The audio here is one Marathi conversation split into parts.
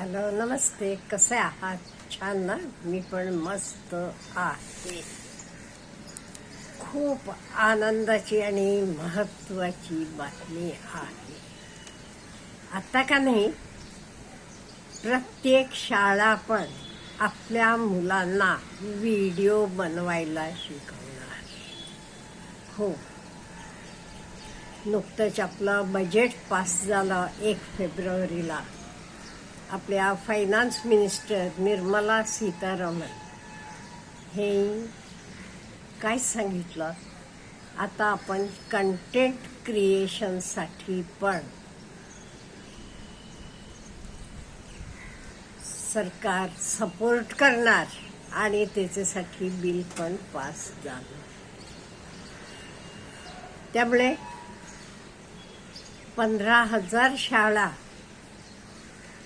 हॅलो नमस्ते. कसे आहात? छान ना? मी पण मस्त आहे. खूप आनंदाची आणि महत्वाची बातमी आहे. आता का नाही प्रत्येक शाळा पण आपल्या मुलांना व्हिडिओ बनवायला शिकवणार. हो. नुकतंच आपलं बजेट पास झालं एक फेब्रुवारीला. आपल्या फायनान्स मिनिस्टर निर्मला सीतारामन. हे काय सांगितलं? आता आपण कंटेंट क्रिएशनसाठी पण सरकार सपोर्ट करणार आणि त्याच्यासाठी बिल पण पास झालं. त्यामुळे पंधरा हजार शाळा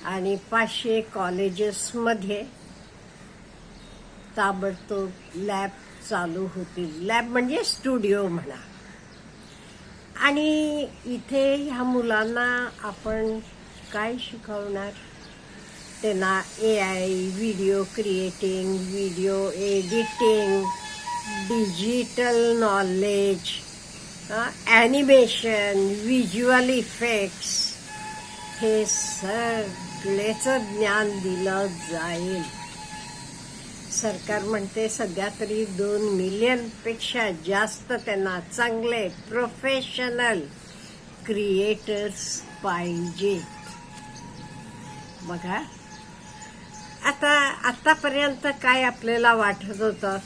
आणि पाचशे कॉलेजेसमध्ये ताबडतोब लॅब चालू होतील. लॅब म्हणजे स्टुडिओ म्हणा. आणि इथे ह्या मुलांना आपण काय शिकवणार? त्यांना A I video creating video editing digital knowledge animation visual effects हे सगळेच ज्ञान दिलं जाईल. सरकार म्हणते सध्या तरी दोन मिलियनपेक्षा जास्त त्यांना चांगले प्रोफेशनल क्रिएटर्स पाहिजे. बघा. आता आतापर्यंत काय आपल्याला वाटत होतं?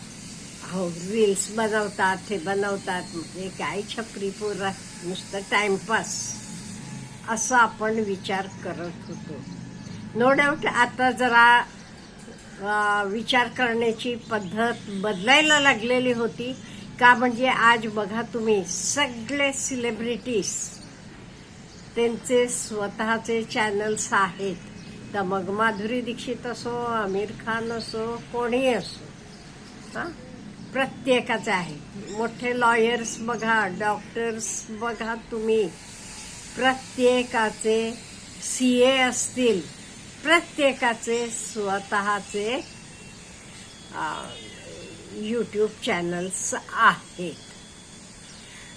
हो रील्स बनवतात हे बनवतात म्हणजे काय छपरी पोरा नुसतं टाइमपास असं आपण विचार करत होतो. नो डाऊट आता जरा विचार करण्याची पद्धत बदलायला लागलेली होती. का म्हणजे आज बघा तुम्ही सगळे सेलिब्रिटीज त्यांचे स्वतःचे चॅनल्स आहेत. तर मग माधुरी दीक्षित असो आमिर खान असो कोणी असो हा? प्रत्येकाचे आहे. मोठे लॉयर्स बघा डॉक्टर्स बघा तुम्ही. प्रत्येकाचे सी ए असतील. प्रत्येकाचे स्वतःचे यूट्यूब चॅनल्स आहेत.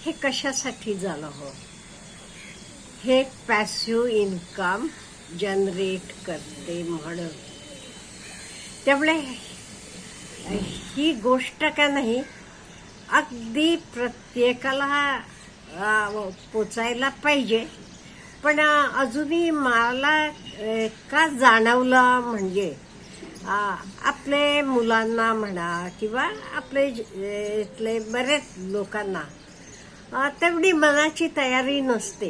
हे कशासाठी झालं हो? हे पॅसिव्ह इन्कम जनरेट करते म्हणून. त्यामुळे ही गोष्ट का नाही अगदी प्रत्येकाला पोचायला पाहिजे. पण अजूनही मला का जाणवलं म्हणजे आपले मुलांना म्हणा किंवा आपले इथले बरेच लोकांना तेवढी मनाची तयारी नसते.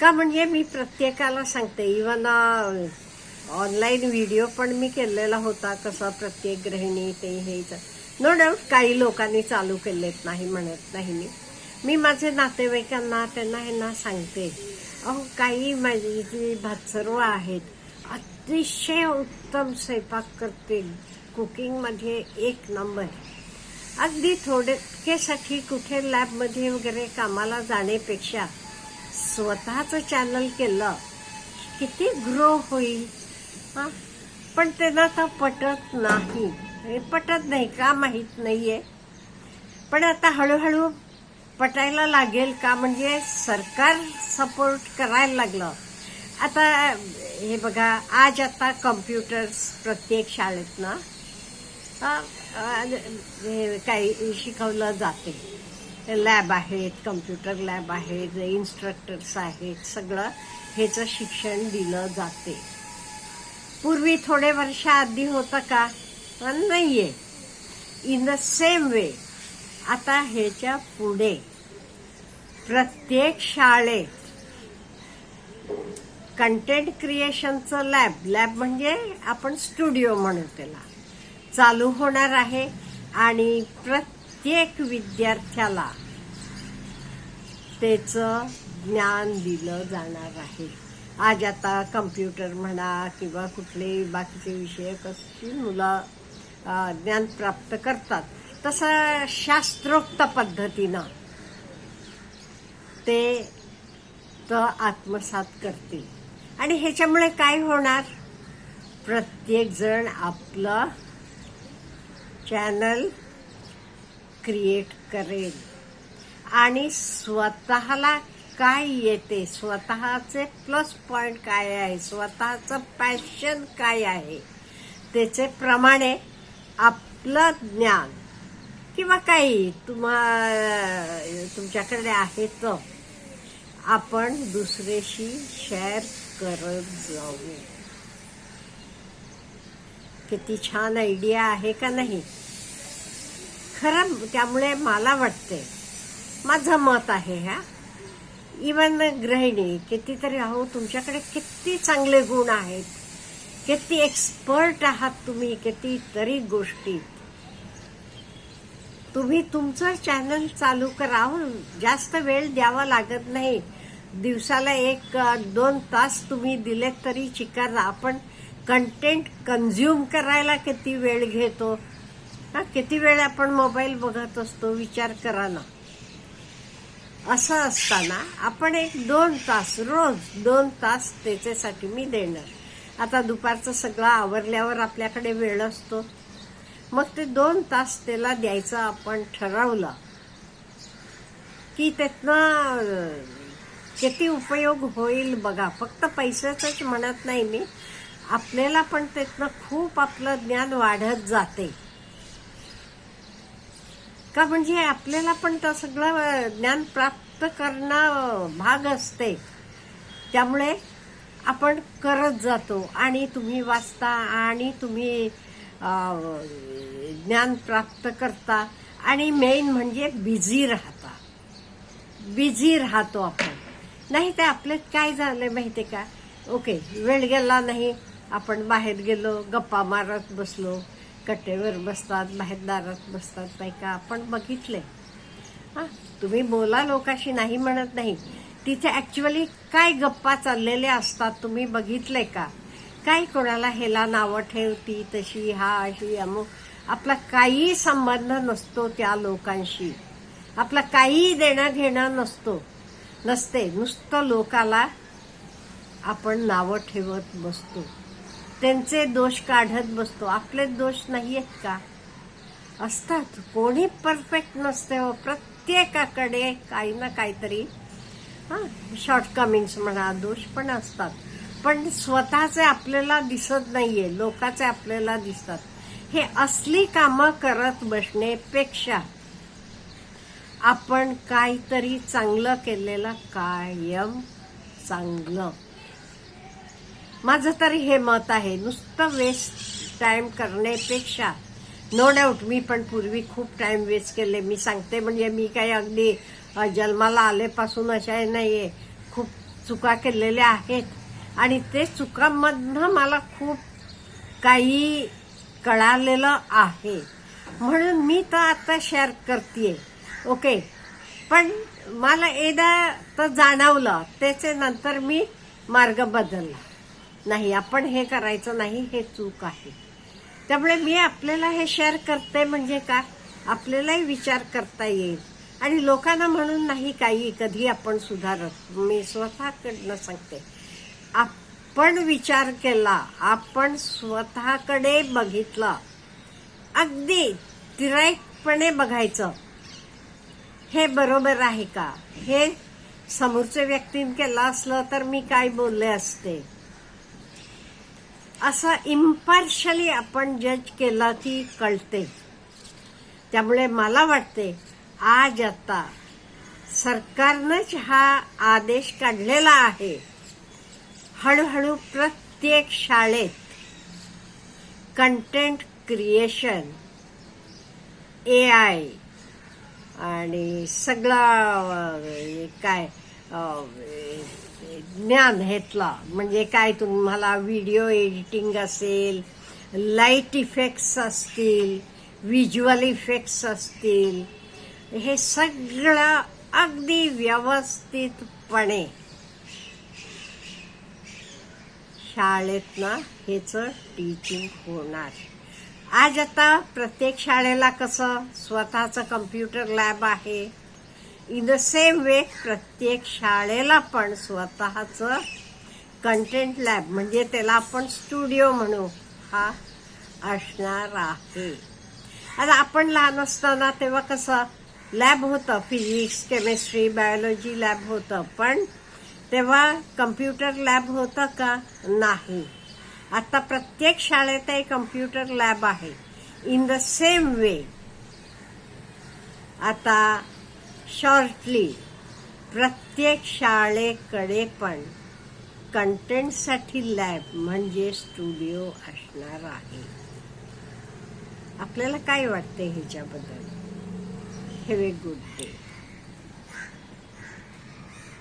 का म्हणजे मी प्रत्येकाला सांगते इवन ऑनलाईन व्हिडिओ पण मी केलेला होता कसं प्रत्येक गृहिणी ते हे नो डाऊट काही लोकांनी चालू केलेत नाही म्हणत नाही मी. मी माझे नातेवाईकांना त्यांना ह्यांना सांगते अहो काही माझी जी भातसर्व आहेत अतिशय उत्तम स्वयंपाक करते. कुकिंगमध्ये एक नंबर अगदी थोडक्यासाठी कुठे लॅबमध्ये वगैरे कामाला जाण्यापेक्षा स्वतःचं चॅनल केलं किती ग्रो होईल? हां? पण त्यांना तर पटत नाही. पटत नाही का माहीत नाहीये. पण आता हळूहळू पटायला लागेल का? म्हणजे सरकार सपोर्ट करायला लागलं. आता हे बघा आज आता कम्प्युटर्स प्रत्येक शाळेत ना हे काही शिकवलं जाते. लॅब आहेत कम्प्युटर लॅब आहेत इन्स्ट्रक्टर्स आहेत सगळं ह्याचं शिक्षण दिलं जाते. पूर्वी थोडे वर्ष आधी होतं का? पण नाही आहे इन द सेम वे आता ह्याच्या पुढे प्रत्येक शाळेत कंटेंट क्रिएशनचं लॅब लॅब म्हणजे आपण स्टुडिओ म्हणू त्याला. चालू होणार आहे आणि प्रत्येक विद्यार्थ्याला त्याचं ज्ञान दिलं जाणार आहे. आज आता कम्प्युटर म्हणा किंवा कुठलेही बाकीचे विषय कशी मुलं ज्ञान प्राप्त करतात. तसं शास्त्रोक्त पद्धतीनं ते तर आत्मसात करतील. आणि ह्याच्यामुळे काय होणार? प्रत्येक जण आपलं चॅनल क्रिएट करेल. आणि स्वतःला काय येते? स्वतःचे प्लस पॉईंट काय आहे? स्वतःचं पॅशन काय आहे? त्याचे प्रमाणे आपलं ज्ञान किंवा काही तुम्हा तुमच्याकडे आहे तर आपण दुसऱ्याशी शेअर करत जाऊ. किती छान आयडिया आहे का नाही? खरं त्यामुळे मला वाटते माझं मत आहे ह्या इवन गृहिणी कितीतरी अहो तुमच्याकडे किती चांगले गुण आहेत. किती एक्सपर्ट आहात तुम्ही कितीतरी गोष्टी. तुम्ही तुमचं चॅनल चालू करा जास्त वेळ द्यावा लागत नाही. दिवसाला एक दोन तास तुम्ही दिलेत तरी चिकार आपण कंटेंट कन्झ्युम करायला किती वेळ घेतो? हा किती वेळ आपण मोबाईल बघत असतो? विचार करा ना. असं असताना आपण एक दोन तास रोज दोन तास त्याच्यासाठी मी देणार. आता दुपारचं सगळं आवरल्यावर आपल्याकडे वेळ असतो. मग ते दोन तास त्याला द्यायचं आपण ठरवलं की त्यातनं किती उपयोग होईल बघा. फक्त पैशाचंच म्हणत नाही मी. आपल्याला पण त्यातनं खूप आपलं ज्ञान वाढत जाते. का म्हणजे आपल्याला पण त्या सगळं ज्ञान प्राप्त करणं भाग असते. त्यामुळे आपण करत जातो. आणि तुम्ही वाचता आणि तुम्ही ज्ञान प्राप्त करता. आणि मेन म्हणजे बिझी राहता. बिझी राहतो आपण. नाही ते आपलं काय झालं माहिती का? ओके वेळ गेला नाही. आपण बाहेर गेलो गप्पा मारत बसलो. कट्टेवर बसतात बाहेर दारात बसतात नाही का? आपण बघितले हां तुम्ही बोला लोकाशी नाही म्हणत नाही. तिथे ॲक्च्युअली काय गप्पा चाललेले असतात तुम्ही बघितले का? काय कोणाला हेला नावं ठेवती तशी हा अशी अमुक? आपला काही संबंध नसतो त्या लोकांशी. आपला काही देणं घेणं नसतो. नसते. नुसतं लोकाला आपण नावं ठेवत बसतो. त्यांचे दोष काढत बसतो. आपले दोष नाही आहेत का? असतात. कोणी परफेक्ट नसते हो. प्रत्येकाकडे काही ना काहीतरी हां शॉर्टकमिंग्स म्हणा दोष पण असतात. पण स्वतःचे आपल्याला दिसत नाही आहे लोकाचे आपल्याला दिसतात. हे असली कामं करत बसण्यापेक्षा आपण काहीतरी चांगलं केलेलं कायम चांगलं. माझं तरी हे मत आहे नुसतं वेस्ट टाइम करण्यापेक्षा नो डाऊट मी पण पूर्वी खूप टाईम वेस्ट केले. मी सांगते म्हणजे मी काही अगदी जन्माला आलेपासून अशा आहे खूप चुका केलेल्या आहेत. आणि ते चुकांमधनं मला खूप काही कळालेलं आहे. म्हणून मी तर आता शेअर करते ओके. पण मला एकदा तर जाणवलं त्याचे नंतर मी मार्ग बदलला. नाही आपण हे करायचं नाही हे चूक आहे. त्यामुळे मी आपल्याला हे शेअर करते म्हणजे काय आपल्यालाही विचार करता येईल. आणि लोकांना म्हणून नाही काही कधी आपण सुधारत. मी स्वतःकडनं सांगते. आपण विचार केला आपण स्वतःकडे बघितलं. अगदी तिराईकपणे बघायचं. हे बरोबर आहे का? हे समोरच्या व्यक्तीने केलं असलं तर मी काय बोलले असते? असं इम्पार्शली आपण जज केला की कळते. त्यामुळे मला वाटते आज आता सरकारनंच हा आदेश काढलेला आहे. हळूहळू प्रत्येक शाळेत कंटेंट क्रिएशन ए आय आणि सगळं काय ज्ञान घेतला. म्हणजे काय तुम्हाला व्हिडिओ एडिटिंग असेल लाइट इफेक्ट्स असतील व्हिज्युअल इफेक्ट्स असतील हे सगळं अगदी व्यवस्थितपणे शाळेतनं हेच टीचिंग होणार. आज आता प्रत्येक शाळेला कसं स्वतःचं कम्प्युटर लॅब आहे. इन द सेम वे प्रत्येक शाळेला पण स्वतःचं कंटेंट लॅब म्हणजे त्याला आपण स्टुडिओ म्हणू हा असणार आहे. आता आपण लहान असताना तेव्हा कसं लॅब होतं फिजिक्स केमिस्ट्री बायोलॉजी लॅब होतं पण तेव्हा कम्प्युटर लॅब होतं का? नाही. आता प्रत्येक शाळेत एक कम्प्युटर लॅब आहे. इन द सेम वे आता शॉर्टली प्रत्येक शाळेकडे पण कंटेंटसाठी लॅब म्हणजे स्टुडिओ असणार आहे. आपल्याला काय वाटते ह्याच्याबद्दल? Have a good day